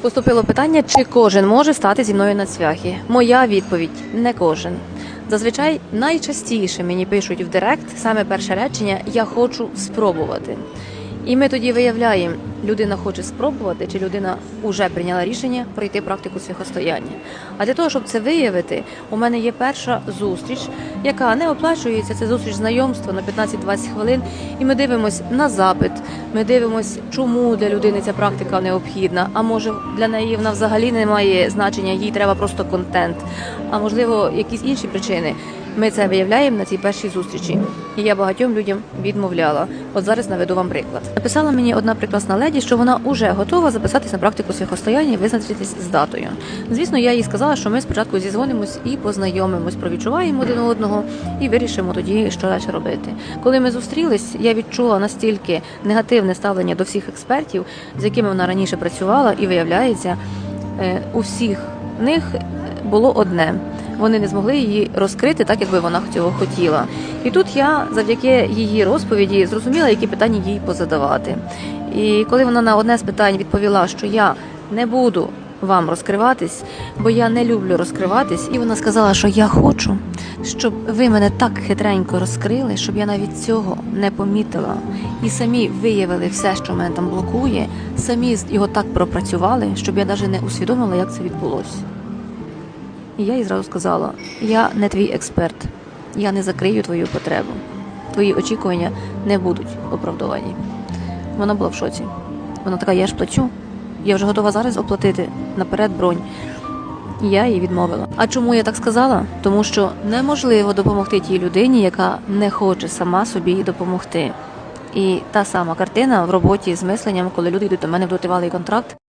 Поступило питання, чи кожен може стати зі мною на цвяхи. Моя відповідь не кожен. Зазвичай найчастіше мені пишуть в Директ саме перше речення Я хочу спробувати. І ми тоді виявляємо, людина хоче спробувати, чи людина вже прийняла рішення пройти практику свяхостояння. А для того, щоб це виявити, у мене є перша зустріч, яка не оплачується. Це зустріч знайомства на 15-20 хвилин. І ми дивимося на запит. Ми дивимося, чому для людини ця практика необхідна. А може для неї вона взагалі не має значення, їй треба просто контент. А можливо, якісь інші причини. Ми це виявляємо на цій першій зустрічі. І я багатьом людям відмовляла. От зараз наведу вам приклад. Написала мені одна прекрасна леді, що вона вже готова записатись на практику свяхостояння і визначитись з датою. Звісно, я їй сказала, що ми спочатку зізвонимось і познайомимось, провідчуваємо один одного і вирішимо тоді, що далі робити. Коли ми зустрілись, я відчула настільки негативне ставлення до всіх експертів, з якими вона раніше працювала, і виявляється, е, у всіх них було одне. Вони не змогли її розкрити так, як би вона цього хотіла. І тут я завдяки її розповіді зрозуміла, які питання їй позадавати. І коли вона на одне з питань відповіла, що я не буду вам розкриватись, бо я не люблю розкриватись, і вона сказала, що я хочу, щоб ви мене так хитренько розкрили, щоб я навіть цього не помітила, і самі виявили все, що мене там блокує, самі його так пропрацювали, щоб я навіть не усвідомила, як це відбулося. І я їй зразу сказала: я не твій експерт, я не закрию твою потребу. Твої очікування не будуть оправдовані. Вона була в шоці. Вона така, я ж плачу, я вже готова зараз оплатити наперед бронь. Я їй відмовила. А чому я так сказала? Тому що неможливо допомогти тій людині, яка не хоче сама собі допомогти. І та сама картина в роботі з мисленням, коли люди йдуть до мене в дотривалий контракт.